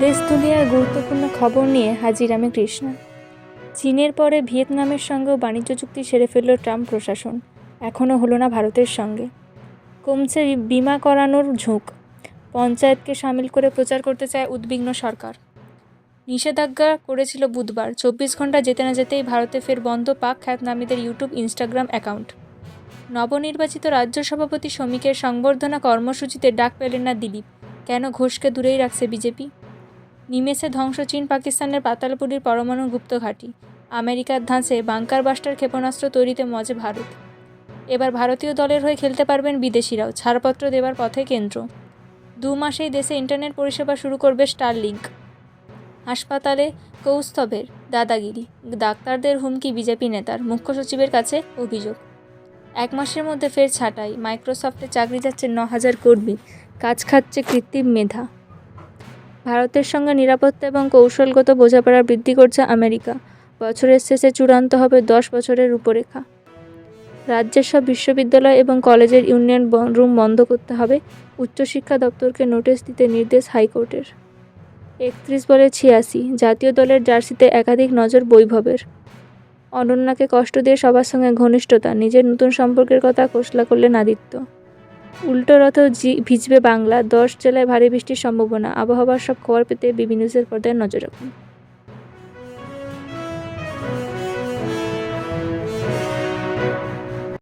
দেশ দুনিয়ার গুরুত্বপূর্ণ খবর নিয়ে হাজির আমি কৃষ্ণা। চীনের পরে ভিয়েতনামের সঙ্গেও বাণিজ্য চুক্তি সেরে ফেলল ট্রাম্প প্রশাসন। এখনও হলো না ভারতের সঙ্গে। কমছে বিমা করানোর ঝোঁক। পঞ্চায়েতকে সামিল করে প্রচার করতে চায় উদ্বিগ্ন সরকার। নিষেধাজ্ঞা করেছিল বুধবার। চব্বিশ ঘণ্টা যেতে না যেতেই ভারতে ফের বন্ধ পাক খ্যাতনামীদের ইউটিউব, ইনস্টাগ্রাম অ্যাকাউন্ট। নবনির্বাচিত রাজ্য সভাপতি শ্রমিকের সংবর্ধনা কর্মসূচিতে ডাক পেলেন না দিলীপ। কেন ঘোষকে দূরেই রাখছে বিজেপি? নিমেষে ধ্বংস চীন, পাকিস্তানের পাতালপুরীর পরমাণু গুপ্ত ঘাঁটি। আমেরিকার ধাঁচে বাংকার বাস্টার ক্ষেপণাস্ত্র তৈরিতে মজে ভারত। এবার ভারতীয় দলের হয়ে খেলতে পারবেন বিদেশিরাও, ছাড়পত্র দেওয়ার পথে কেন্দ্র। দু মাসেই দেশে ইন্টারনেট পরিষেবা শুরু করবে স্টারলিংক। হাসপাতালে কৌস্তভের দাদাগিরি, ডাক্তারদের হুমকি বিজেপি নেতার, মুখ্য সচিবের কাছে অভিযোগ। এক মাসের মধ্যে ফের ছাঁটাই, মাইক্রোসফটে চাকরি যাচ্ছে ন হাজার কর্মী, কাজ খাচ্ছে কৃত্রিম মেধা। ভারতের সঙ্গে নিরাপত্তা এবং কৌশলগত বোঝাপড়া বৃদ্ধি করছে আমেরিকা। বছরের শেষে চূড়ান্ত হবে দশ বছরের রূপরেখা। রাজ্যের সব বিশ্ববিদ্যালয় এবং কলেজের ইউনিয়ন রুম বন্ধ করতে হবে। উচ্চশিক্ষা দপ্তরকে নোটিশ দিতে নির্দেশ হাইকোর্টের। একত্রিশ বলে ছিয়াশি। জাতীয় দলের জার্সিতে একাধিক নজর বৈভবের। অনন্যাকে কষ্ট দিয়ে সবার সঙ্গে ঘনিষ্ঠতা, নিজের নতুন সম্পর্কের কথা ঘোষণা করলেন আদিত্য। উল্টো রথ ভিজবে বাংলা। দশ জেলায় ভারী বৃষ্টির সম্ভাবনা। আবহাওয়ার সব খবর পেতে বিবি নিউজের পর্দায় নজর রাখুন।